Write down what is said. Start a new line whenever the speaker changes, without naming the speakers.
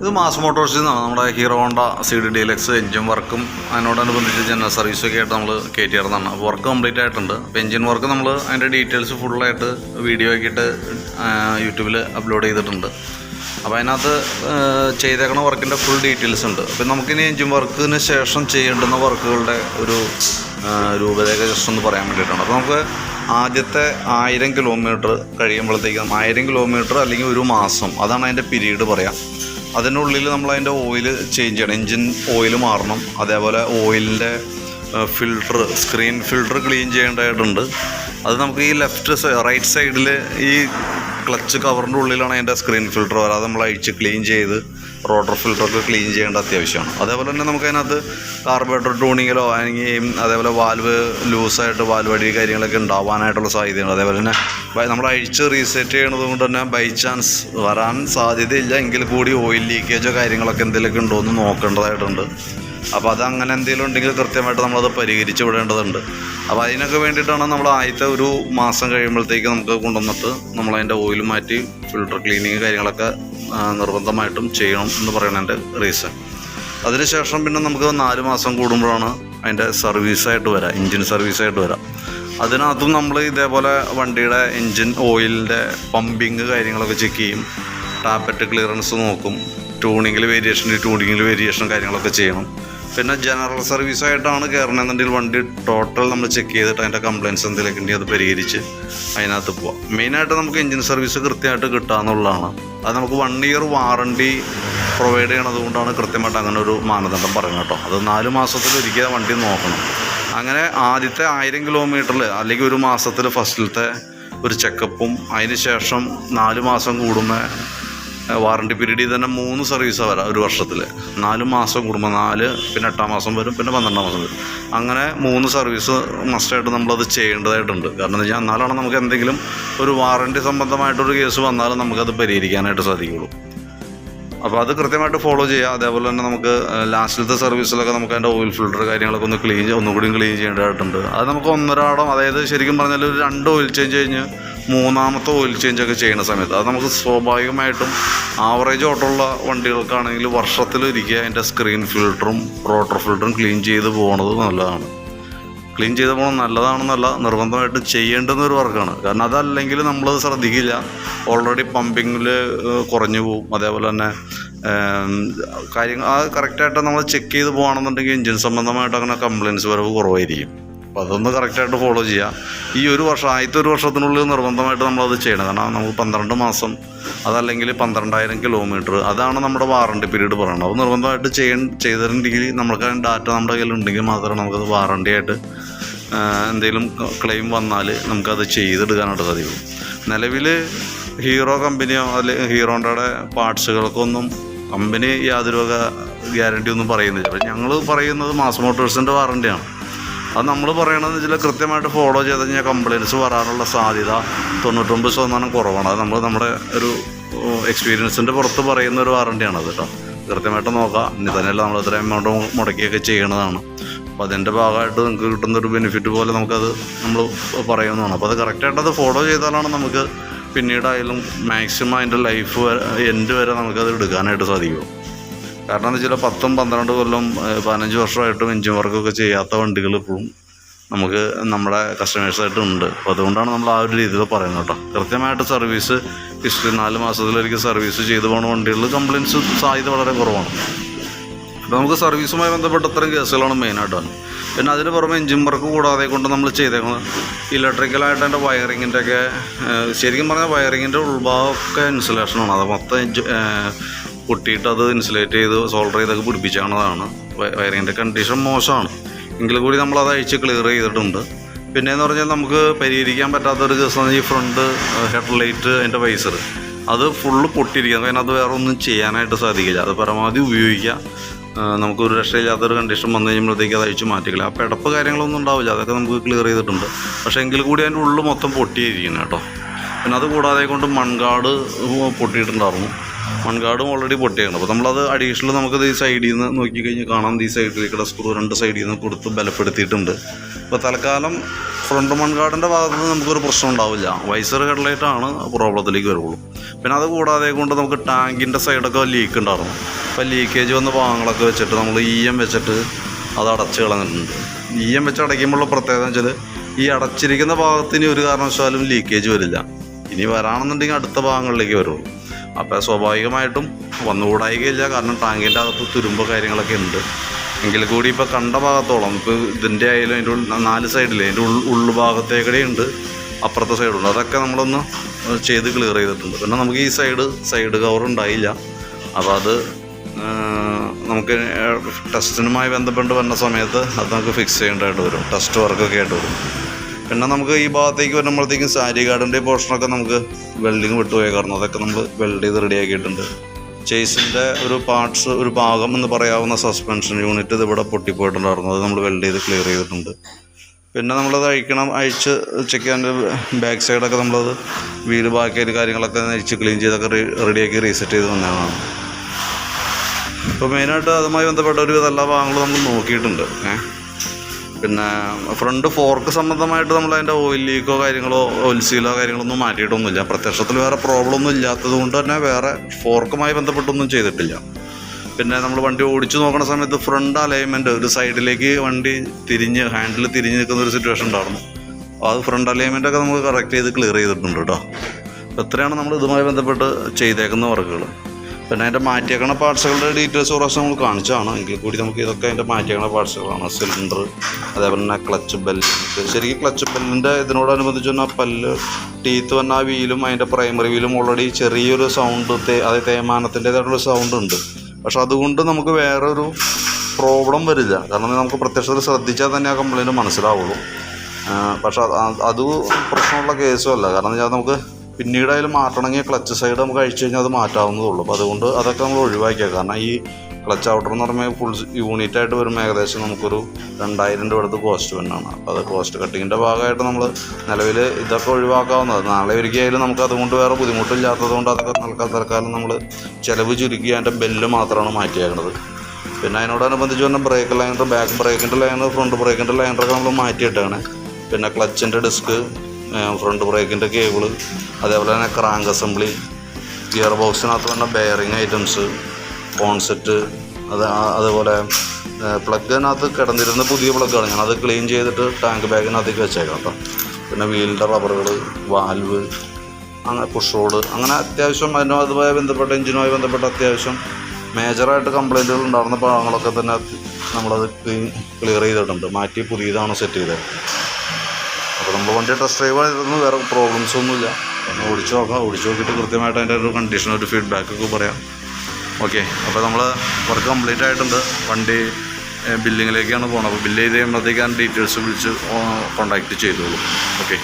ഇത് മാസ് മോട്ടോഴ്സിൽ നിന്നാണ് നമ്മുടെ Hero Honda C D Deluxe engine വർക്കും അതിനോടനുബന്ധിച്ച് ജനറൽ സർവീസൊക്കെ ആയിട്ട് നമ്മൾ കയറ്റിയിരുന്നതാണ് അപ്പോൾ വർക്ക് കംപ്ലീറ്റ് ആയിട്ടുണ്ട്. അപ്പോൾ എഞ്ചിൻ വർക്ക് നമ്മൾ അതിന്റെ ഡീറ്റെയിൽസ് ഫുള്ളായിട്ട് വീഡിയോ ആക്കിയിട്ട് യൂട്യൂബിൽ അപ്ലോഡ് ചെയ്തിട്ടുണ്ട്. അപ്പോൾ അതിനകത്ത് ചെയ്തേക്കണ വർക്കിന്റെ ഫുൾ ഡീറ്റെയിൽസ് ഉണ്ട്. അപ്പോൾ നമുക്കിനി എഞ്ചിൻ വർക്കിന് ശേഷം ചെയ്യേണ്ടുന്ന വർക്കുകളുടെ ഒരു രൂപരേഖ ജസ്റ്റ് ഒന്ന് പറയാൻ വേണ്ടിയിട്ടാണ്. അപ്പോൾ നമുക്ക് ആദ്യത്തെ ആയിരം കിലോമീറ്റർ കഴിയുമ്പോഴത്തേക്കും ആയിരം കിലോമീറ്റർ അല്ലെങ്കിൽ ഒരു മാസം അതാണ് അതിന്റെ പിരീഡ് പറയാം. അതിനുള്ളിൽ നമ്മൾ അതിന്റെ ഓയിൽ ചേഞ്ച് ചെയ്യണം. എൻജിൻ ഓയിൽ മാറണം. അതേപോലെ ഓയിലിന്റെ ഫിൽട്ടർ സ്ക്രീൻ ഫിൽട്ടർ ക്ലീൻ ചെയ്യേണ്ടതായിട്ടുണ്ട്. അത് നമുക്ക് ഈ ലെഫ്റ്റ് റൈറ്റ് സൈഡിൽ ഈ ക്ലച്ച് കവറിന്റെ ഉള്ളിലാണ് അതിന്റെ സ്ക്രീൻ ഫിൽട്ടർ വരാതെ നമ്മൾ അഴിച്ച് ക്ലീൻ ചെയ്ത് റോട്ടർ ഫിൽട്ടറൊക്കെ ക്ലീൻ ചെയ്യേണ്ട അത്യാവശ്യമാണ്. അതേപോലെ തന്നെ നമുക്കതിനകത്ത് കാർബറേറ്റർ ട്യൂണിങ്ങിലോ അല്ലെങ്കിൽ അതേപോലെ വാൽവ് ലൂസായിട്ട് വാൽവ് അടി കാര്യങ്ങളൊക്കെ ഉണ്ടാവാനായിട്ടുള്ള സാധ്യതയുണ്ട്. അതേപോലെ തന്നെ നമ്മൾ അഴിച്ച് റീസെറ്റ് ചെയ്യണത് കൊണ്ട് തന്നെ ബൈ ചാൻസ് വരാൻ സാധ്യതയില്ല. എങ്കിൽ കൂടി ഓയിൽ ലീക്കേജോ കാര്യങ്ങളൊക്കെ എന്തെങ്കിലുമൊക്കെ ഉണ്ടോ എന്ന് നോക്കേണ്ടതായിട്ടുണ്ട്. അപ്പോൾ അതങ്ങനെ എന്തെങ്കിലും ഉണ്ടെങ്കിൽ കൃത്യമായിട്ട് നമ്മളത് പരിഹരിച്ച് വിടേണ്ടതുണ്ട്. അപ്പോൾ അതിനൊക്കെ വേണ്ടിയിട്ടാണ് നമ്മൾ ആദ്യത്തെ ഒരു മാസം കഴിയുമ്പോഴത്തേക്ക് നമുക്ക് കൊണ്ടുവന്നിട്ട് നമ്മളതിന്റെ ഓയിൽ മാറ്റി ഫിൽട്ടർ ക്ലീനിങ് കാര്യങ്ങളൊക്കെ നിർബന്ധമായിട്ടും ചെയ്യണം എന്ന് പറയുന്നതിന്റെ റീസൺ അതിനുശേഷം പിന്നെ നമുക്ക് നാല് മാസം കൂടുമ്പോഴാണ് അതിന്റെ സർവീസായിട്ട് വരാം എൻജിൻ സർവീസായിട്ട് വരാം. അതിനകത്തും നമ്മൾ ഇതേപോലെ വണ്ടിയുടെ എൻജിൻ ഓയിലിന്റെ പമ്പിങ് കാര്യങ്ങളൊക്കെ ചെക്ക് ചെയ്യും ടാപ്പറ്റ് ക്ലിയറൻസ് നോക്കും ട്യൂണിങ്ങിൽ വേരിയേഷൻ ട്യൂണിങ്ങിൽ വേരിയേഷൻ കാര്യങ്ങളൊക്കെ ചെയ്യണം. പിന്നെ ജനറൽ സർവീസായിട്ടാണ് കയറണമെന്നുണ്ടെങ്കിൽ വണ്ടി ടോട്ടൽ നമ്മൾ ചെക്ക് ചെയ്തിട്ട് അതിന്റെ കംപ്ലയിൻസ് എന്തെങ്കിലുമൊക്കെ ഉണ്ടെങ്കിൽ അത് പരിഹരിച്ച് അതിനകത്ത് പോവാം. മെയിനായിട്ട് നമുക്ക് എഞ്ചിൻ സർവീസ് കൃത്യമായിട്ട് കിട്ടാന്നുള്ളതാണ്. അത് നമുക്ക് വൺ ഇയർ വാറണ്ടി പ്രൊവൈഡ് ചെയ്യണത് കൊണ്ടാണ് കൃത്യമായിട്ട് അങ്ങനെ ഒരു മാനദണ്ഡം പറയുന്നത് കേട്ടോ. അത് നാല് മാസത്തിൽ ഒരിക്കൽ വണ്ടി നോക്കണം. അങ്ങനെ ആദ്യത്തെ ആയിരം കിലോമീറ്ററിൽ അല്ലെങ്കിൽ ഒരു മാസത്തിൽ ഫസ്റ്റിലത്തെ ഒരു ചെക്കപ്പും അതിന് ശേഷം നാല് മാസം കൂടുമ്പോൾ വാറണ്ടി പീരീഡിൽ തന്നെ മൂന്ന് സർവീസാണ് വരാം ഒരു വർഷത്തിൽ നാല് മാസം കൂടുമ്പോൾ നാല് പിന്നെ എട്ടാം മാസം വരും പിന്നെ പന്ത്രണ്ടാം മാസം വരും. അങ്ങനെ മൂന്ന് സർവീസ് മസ്റ്റായിട്ട് നമ്മളത് ചെയ്യേണ്ടതായിട്ടുണ്ട്. കാരണം എന്ന് വെച്ചാൽ എന്നാലാണ് നമുക്ക് എന്തെങ്കിലും ഒരു വാറണ്ടി സംബന്ധമായിട്ടൊരു കേസ് വന്നാലും നമുക്കത് പരിഹരിക്കാനായിട്ട് സാധിക്കുള്ളൂ. അപ്പോൾ അത് കൃത്യമായിട്ട് ഫോളോ ചെയ്യുക അതേപോലെ തന്നെ നമുക്ക് ലാസ്റ്റിലത്തെ സർവീസിലൊക്കെ നമുക്ക് അതിന്റെ ഓയിൽ ഫിൽട്ടർ കാര്യങ്ങളൊക്കെ ഒന്ന് ക്ലീൻ ഒന്നുകൂടി ക്ലീൻ ചെയ്യേണ്ടതായിട്ടുണ്ട്. അത് നമുക്ക് ഒന്നരാടം അതായത് ശരിക്കും പറഞ്ഞാൽ ഒരു രണ്ട് ഓയിൽ ചേഞ്ച് കഴിഞ്ഞ് മൂന്നാമത്തെ ഓയിൽ ചേഞ്ച് ഒക്കെ ചെയ്യുന്ന സമയത്ത് അത് നമുക്ക് സ്വാഭാവികമായിട്ടും ആവറേജ് ഓട്ടമുള്ള വണ്ടികൾക്കാണെങ്കിൽ വർഷത്തിലൊരിക്കുക അതിന്റെ സ്ക്രീൻ ഫിൽട്ടറും റോട്ടർ ഫിൽറ്ററും ക്ലീൻ ചെയ്ത് പോകുന്നത് നല്ലതാണ്. ക്ലീൻ ചെയ്ത് പോകണം നല്ലതാണെന്നല്ല നിർബന്ധമായിട്ട് ചെയ്യേണ്ടുന്ന ഒരു വർക്കാണ്. കാരണം അതല്ലെങ്കിൽ നമ്മളത് ശ്രദ്ധിക്കില്ല. ഓൾറെഡി പമ്പിങ്ങിൽ കുറഞ്ഞു പോകും അതേപോലെ തന്നെ കാര്യങ്ങൾ ആ കറക്റ്റായിട്ട് നമ്മൾ ചെക്ക് ചെയ്ത് പോകുകയാണെന്നുണ്ടെങ്കിൽ എഞ്ചിൻ സംബന്ധമായിട്ട് അങ്ങനെ കംപ്ലയിൻസ് വരവ് കുറവായിരിക്കും. അപ്പോൾ അതൊന്ന് കറക്റ്റായിട്ട് ഫോളോ ചെയ്യുക ഈ ഒരു വർഷം ആദ്യത്തെ ഒരു വർഷത്തിനുള്ളിൽ നിർബന്ധമായിട്ട് നമ്മളത് ചെയ്യണം. കാരണം നമുക്ക് പന്ത്രണ്ട് മാസം അതല്ലെങ്കിൽ പന്ത്രണ്ടായിരം കിലോമീറ്റർ അതാണ് നമ്മുടെ വാറണ്ടി പീരീഡ് പറയുന്നത്. അത് നിർബന്ധമായിട്ട് ചെയ്യ ചെയ്തിട്ടുണ്ടെങ്കിൽ നമുക്ക് ഡാറ്റ നമ്മുടെ കയ്യിൽ ഉണ്ടെങ്കിൽ മാത്രമേ നമുക്കത് വാറണ്ടി ആയിട്ട് എന്തെങ്കിലും ക്ലെയിം വന്നാൽ നമുക്കത് ചെയ്തെടുക്കാനായിട്ട് സാധിക്കും. നിലവിൽ ഹീറോ കമ്പനിയോ അല്ലെങ്കിൽ ഹീറോണ്ടയുടെ പാർട്സുകൾക്കൊന്നും കമ്പനി യാതൊരു വക ഗ്യാരണ്ടി ഒന്നും പറയുന്നില്ല. ഞങ്ങൾ പറയുന്നത് മാസ് മോട്ടോഴ്സിന്റെ വാറണ്ടിയാണ് അത് നമ്മൾ പറയണതെന്ന് വെച്ചാൽ കൃത്യമായിട്ട് ഫോളോ ചെയ്ത് കഴിഞ്ഞാൽ കംപ്ലയിൻസ് വരാനുള്ള സാധ്യത തൊണ്ണൂറ്റൊമ്പത് ശതമാനം കുറവാണ്. അത് നമ്മൾ നമ്മുടെ ഒരു എക്സ്പീരിയൻസിന്റെ പുറത്ത് പറയുന്ന ഒരു വാറണ്ടിയാണ് അത് കേട്ടോ കൃത്യമായിട്ട് നോക്കാം. ഇനി തന്നെയല്ല നമ്മൾ ഇത്രയും എമൗണ്ട് മുടക്കിയൊക്കെ ചെയ്യണതാണ്. അപ്പോൾ അതിന്റെ ഭാഗമായിട്ട് നിങ്ങൾക്ക് കിട്ടുന്ന ഒരു ബെനിഫിറ്റ് പോലെ നമുക്കത് നമ്മൾ പറയുന്നതാണ്. അപ്പോൾ അത് കറക്റ്റായിട്ട് അത് ഫോളോ ചെയ്താലാണ് നമുക്ക് പിന്നീടായാലും മാക്സിമം അതിന്റെ ലൈഫ് എൻഡ് വരെ നമുക്കത് എടുക്കാനായിട്ട് സാധിക്കും. കാരണം എന്താ വെച്ചാൽ പത്തും പന്ത്രണ്ട് കൊല്ലം പതിനഞ്ച് വർഷമായിട്ടും എഞ്ചിൻ വർക്കൊക്കെ ചെയ്യാത്ത വണ്ടികൾ ഇപ്പോഴും നമുക്ക് നമ്മുടെ കസ്റ്റമേഴ്സായിട്ട് ഉണ്ട്. അപ്പോൾ അതുകൊണ്ടാണ് നമ്മൾ ആ ഒരു രീതിയിൽ പറയുന്നത് കേട്ടോ. കൃത്യമായിട്ട് സർവീസ് ഹിസ്റ്ററി നാല് മാസത്തിലൊരിക്കൽ സർവീസ് ചെയ്തു പോകുന്ന വണ്ടികളിൽ കംപ്ലയിൻസ് സാധ്യത വളരെ കുറവാണ്. അപ്പോൾ നമുക്ക് സർവീസുമായി ബന്ധപ്പെട്ട അത്രയും കേസുകളാണ് മെയിനായിട്ട് പിന്നെ അതിന് പുറമെ എഞ്ചിൻ വർക്ക് കൂടാതെ കൊണ്ട് നമ്മൾ ചെയ്തേക്കുന്നത് ഇലക്ട്രിക്കലായിട്ട് അതിന്റെ വയറിങ്ങിന്റെ ഒക്കെ ഏഹ് ശരിക്കും പറഞ്ഞാൽ വയറിങ്ങിന്റെ ഉൾഭാഗമൊക്കെ ഇൻസുലേഷനാണ് അത് മൊത്തം പൊട്ടിയിട്ട് അത് ഇൻസുലേറ്റ് ചെയ്ത് സോൾഡർ ചെയ്തൊക്കെ പിടിപ്പിച്ചാണതാണ്. വയറിങ്ങിന്റെ കണ്ടീഷൻ മോശമാണ്. എങ്കിലും കൂടി നമ്മൾ അത് അഴിച്ച് ക്ലിയർ ചെയ്തിട്ടുണ്ട്. പിന്നെ എന്ന് പറഞ്ഞാൽ നമുക്ക് പരിഹരിക്കാൻ പറ്റാത്തൊരു കേസ് ഈ ഫ്രണ്ട് ഹെഡ് ലൈറ്റ് അതിന്റെ വൈസർ അത് ഫുള്ള് പൊട്ടിയിരിക്കുക അതിനകത്ത് വേറെ ഒന്നും ചെയ്യാനായിട്ട് സാധിക്കില്ല. അത് പരമാവധി ഉപയോഗിക്കുക. ആ, നമുക്കൊരു രക്ഷയില്ലാത്തൊരു കണ്ടീഷൻ വന്നു കഴിയുമ്പോഴത്തേക്ക് അത് അഴിച്ച് മാറ്റിക്കില്ല അപ്പോൾ ഇടപ്പ് കാര്യങ്ങളൊന്നും ഉണ്ടാവില്ല. അതൊക്കെ നമുക്ക് ക്ലിയർ ചെയ്തിട്ടുണ്ട്. പക്ഷേ എങ്കിൽ കൂടി അതിന്റെ ഉള്ളിൽ മൊത്തം പൊട്ടിയിരിക്കുന്നു കേട്ടോ. പിന്നെ അത് കൂടാതെ കൊണ്ട് മൺകാട് പൊട്ടിയിട്ടുണ്ടായിരുന്നു. മൺകാടും ഓൾറെഡി പൊട്ടിയാണ്. അപ്പോൾ നമ്മളത് അഡീഷണൽ നമുക്ക് ഈ സൈഡിൽ നിന്ന് നോക്കിക്കഴിഞ്ഞാൽ കാണാം. ഈ സൈഡിലേക്കുള്ള സ്ക്രൂ രണ്ട് സൈഡിൽ നിന്ന് കൊടുത്ത് ബലപ്പെടുത്തിയിട്ടുണ്ട്. അപ്പോൾ തൽക്കാലം ഫ്രണ്ട് മൺകാടിന്റെ ഭാഗത്ത് നിന്ന് നമുക്കൊരു പ്രശ്നം ഉണ്ടാവില്ല. വൈസർ ഹെഡ്ലൈറ്റാണ് പ്രോബ്ലത്തിലേക്ക് വരുള്ളൂ. പിന്നെ അത് കൂടാതെ കൊണ്ട് നമുക്ക് ടാങ്കിന്റെ സൈഡൊക്കെ ലീക്ക് ഉണ്ടായിരുന്നു. അപ്പോൾ ലീക്കേജ് വന്ന ഭാഗങ്ങളൊക്കെ വെച്ചിട്ട് നമ്മൾ ഇ എം വെച്ചിട്ട് അത് അടച്ച് കളഞ്ഞിട്ടുണ്ട്. ഇ എം വെച്ച് അടയ്ക്കുമ്പോഴുള്ള പ്രത്യേകത വെച്ചാൽ ഈ അടച്ചിരിക്കുന്ന ഭാഗത്തിന് ഒരു കാരണവശാലും ലീക്കേജ് വരില്ല. ഇനി വരാണെന്നുണ്ടെങ്കിൽ അടുത്ത ഭാഗങ്ങളിലേക്ക് വരുള്ളൂ. അപ്പോൾ സ്വാഭാവികമായിട്ടും വന്നുകൂടായികയില്ല. കാരണം ടാങ്കിന്റെ അകത്ത് തുരുമ്പ് കാര്യങ്ങളൊക്കെ ഉണ്ട്. എങ്കിൽ കൂടി ഇപ്പോൾ കണ്ട ഭാഗത്തോളം ഇപ്പോൾ ഇതിന്റെ ആയാലും അതിന്റെ നാല് സൈഡിൽ അതിന്റെ ഉൾ ഉൾഭാഗത്തേക്കടെ ഉണ്ട്. അപ്പുറത്തെ സൈഡുണ്ട് അതൊക്കെ നമ്മളൊന്ന് ചെയ്ത് ക്ലിയർ ചെയ്തിട്ടുണ്ട്. പിന്നെ നമുക്ക് ഈ സൈഡ് സൈഡ് കവർ ഉണ്ടായില്ല. അപ്പോൾ അത് നമുക്ക് ടെസ്റ്റിനുമായി ബന്ധപ്പെട്ട് വരുന്ന സമയത്ത് അത് നമുക്ക് ഫിക്സ് ചെയ്യേണ്ടതായിട്ട് വരും. ടെസ്റ്റ് വർക്കൊക്കെ ആയിട്ട് വരും. പിന്നെ നമുക്ക് ഈ ഭാഗത്തേക്ക് വരുമ്പോഴത്തേക്കും സാരി ഗാർഡിന്റെ പോർഷനൊക്കെ നമുക്ക് വെൽഡിങ് വിട്ടുപോയി കാരണം അതൊക്കെ നമ്മൾ വെൽഡ് ചെയ്ത് റെഡിയാക്കിയിട്ടുണ്ട് ചേസിന്റെ ഒരു പാർട്സ് ഒരു ഭാഗം എന്ന് പറയാവുന്ന സസ്പെൻഷൻ യൂണിറ്റ് ഇത് ഇവിടെ പൊട്ടിപ്പോയിട്ടുണ്ടായിരുന്നു. അത് നമ്മൾ വെൽഡ് ചെയ്ത് ക്ലിയർ ചെയ്തിട്ടുണ്ട്. പിന്നെ നമ്മളത് അഴിക്കണം അഴിച്ച് ചെക്ക് ചെയ്യാന്റെ ബാക്ക് സൈഡൊക്കെ നമ്മളത് വീൽ ബാക്കിയായിട്ട് കാര്യങ്ങളൊക്കെ അഴിച്ച് ക്ലീൻ ചെയ്തൊക്കെ റെഡിയാക്കി റീസെറ്റ് ചെയ്ത് വന്നതാണ്. ഇപ്പോൾ മെയിനായിട്ട് അതുമായി ബന്ധപ്പെട്ട ഒരു എല്ലാ ഭാഗങ്ങളും നമ്മൾ നോക്കിയിട്ടുണ്ട്. ഏഹ് പിന്നെ ഫ്രണ്ട് ഫോർക്ക് സംബന്ധമായിട്ട് നമ്മൾ അതിന്റെ ഓയിൽ ലീക്കോ കാര്യങ്ങളോ ഓയിൽ സീലോ കാര്യങ്ങളൊന്നും മാറ്റിയിട്ടൊന്നുമില്ല. പ്രത്യക്ഷത്തിൽ വേറെ പ്രോബ്ലം ഒന്നും ഇല്ലാത്തത് കൊണ്ട് തന്നെ വേറെ ഫോർക്കുമായി ബന്ധപ്പെട്ടൊന്നും ചെയ്തിട്ടില്ല. പിന്നെ നമ്മൾ വണ്ടി ഓടിച്ചു നോക്കുന്ന സമയത്ത് ഫ്രണ്ട് അലൈൻമെന്റ് ഒരു സൈഡിലേക്ക് വണ്ടി തിരിഞ്ഞ് ഹാൻഡിൽ തിരിഞ്ഞ് നിൽക്കുന്ന ഒരു സിറ്റുവേഷൻ ഉണ്ടായിരുന്നു. അത് ഫ്രണ്ട് അലൈൻമെന്റ് ഒക്കെ നമുക്ക് കറക്റ്റ് ചെയ്ത് ക്ലിയർ ചെയ്തിട്ടുണ്ട് കേട്ടോ എത്രയാണ് നമ്മൾ ഇതുമായി ബന്ധപ്പെട്ട് ചെയ്തേക്കുന്ന വർക്കുകൾ പിന്നെ അതിന്റെ മാറ്റിയേക്കണ പാർട്സുകളുടെ ഡീറ്റെയിൽസ് കുറച്ച് നമ്മൾ കാണിച്ചതാണ്. എങ്കിൽ കൂടി നമുക്ക് ഇതൊക്കെ അതിന്റെ മാറ്റിയേക്കണ പാർട്സുകളാണ്. സിലിണ്ടർ അതേപോലെ തന്നെ ക്ലച്ച് ബെല്ല് ശരിക്കും ക്ലച്ച് ബെല്ലിന്റെ ഇതിനോടനുബന്ധിച്ച് തന്നെ പല്ല് ടീത്ത് വന്ന ആ വീലും അതിന്റെ പ്രൈമറി വീലും ഓൾറെഡി ചെറിയൊരു സൗണ്ട് തേ അത് തേമാനത്തിന്റെതായിട്ടുള്ള സൗണ്ട് ഉണ്ട്. പക്ഷെ അതുകൊണ്ട് നമുക്ക് വേറൊരു പ്രോബ്ലം വരില്ല. കാരണം നമുക്ക് പ്രത്യക്ഷത്തിൽ ശ്രദ്ധിച്ചാൽ തന്നെ ആ കംപ്ലയിന്റ് മനസ്സിലാവുള്ളൂ. പക്ഷെ അത് പ്രശ്നമുള്ള കേസും അല്ല. കാരണം വെച്ചാൽ നമുക്ക് പിന്നീട് അതിൽ മാറ്റണമെങ്കിൽ ക്ലച്ച് സൈഡ് നമുക്ക് അഴിച്ചു കഴിഞ്ഞാൽ അത് മാറ്റാവുന്നതുള്ളൂ അപ്പോൾ അതുകൊണ്ട് അതൊക്കെ നമ്മൾ ഒഴിവാക്കിയ. കാരണം ഈ ക്ലച്ച് ഔട്ടർ എന്ന് പറയുമ്പോൾ ഫുൾ യൂണിറ്റ് ആയിട്ട് വരുമ്പോൾ ഏകദേശം നമുക്കൊരു രണ്ടായിരം രൂപ അടുത്ത് കോസ്റ്റ് വന്നാണ്. അപ്പോൾ അത് കോസ്റ്റ് കട്ടിങ്ങിന്റെ ഭാഗമായിട്ട് നമ്മൾ നിലവിൽ ഇതൊക്കെ ഒഴിവാക്കാവുന്നത്. നാളെ ഒരിക്കലും നമുക്ക് അതുകൊണ്ട് വേറെ ബുദ്ധിമുട്ടില്ലാത്തത് കൊണ്ട് അതൊക്കെ നൽകാൻ തൽക്കാലം നമ്മൾ ചിലവ് ചുരുക്കി അതിന്റെ ബെല്ല് മാത്രമാണ് മാറ്റിയേക്കുന്നത് പിന്നെ അതിനോടനുബന്ധിച്ച് പറഞ്ഞാൽ ബ്രേക്ക് ലൈനർ ബാക്ക് ബ്രേക്കിന്റെ ലൈനർ ഫ്രണ്ട് ബ്രേക്കിന്റെ ലൈനറൊക്കെ നമ്മൾ മാറ്റിയിട്ടാണ്. പിന്നെ ക്ലച്ചിന്റെ ഡിസ്ക് ഫ്രണ്ട് ബ്രേക്കിന്റെ കേബിൾ അതേപോലെ തന്നെ ക്രാങ്ക് അസംബ്ലി ഗിയർ ബോക്സിനകത്ത് തന്നെ ബെയറിങ് ഐറ്റംസ് കോൺസെറ്റ് അത് അതുപോലെ പ്ലഗിനകത്ത് കിടന്നിരുന്ന പുതിയ പ്ലഗാണ് ഞാനത് ക്ലീൻ ചെയ്തിട്ട് ടാങ്ക് ബാഗിനകത്തേക്ക് വെച്ചേക്കാം കേട്ടോ. പിന്നെ വീലിന്റെ റബ്ബറുകൾ വാൽവ് അങ്ങനെ പുഷ് റോഡ് അങ്ങനെ അത്യാവശ്യം അതിനോ അതുമായി ബന്ധപ്പെട്ട എഞ്ചിനുമായി ബന്ധപ്പെട്ട അത്യാവശ്യം മേജറായിട്ട് കംപ്ലൈന്റുകൾ ഉണ്ടായിരുന്ന ഭാഗങ്ങളൊക്കെ തന്നെ നമ്മളത് ക്ലീൻ ക്ലിയർ ചെയ്തിട്ടുണ്ട്. മാറ്റി പുതിയതാണ് സെറ്റ് ചെയ്തത്. അപ്പോൾ നമ്മൾ വണ്ടി ടെസ്റ്റ് ഡ്രൈവ് ആയിരുന്നു വേറെ പ്രോബ്ലംസ് ഒന്നുമില്ല. ഒന്ന് ഓടിച്ച് നോക്കാം. ഓടിച്ച് നോക്കിയിട്ട് കൃത്യമായിട്ട് അതിന്റെ ഒരു കണ്ടീഷൻ ഒരു ഫീഡ്ബാക്ക് ഒക്കെ പറയാം. ഓക്കെ അപ്പോൾ നമ്മൾ വർക്ക് കംപ്ലീറ്റ് ആയിട്ടുണ്ട്. വണ്ടി ബില്ലിങ്ങിലേക്കാണ് പോകുന്നത് അപ്പോൾ ബില്ല് ചെയ്ത് കഴിയുമ്പോഴത്തേക്കാണ് ഡീറ്റെയിൽസ് വിളിച്ച് കോൺടാക്റ്റ് ചെയ്തോളൂ. ഓക്കെ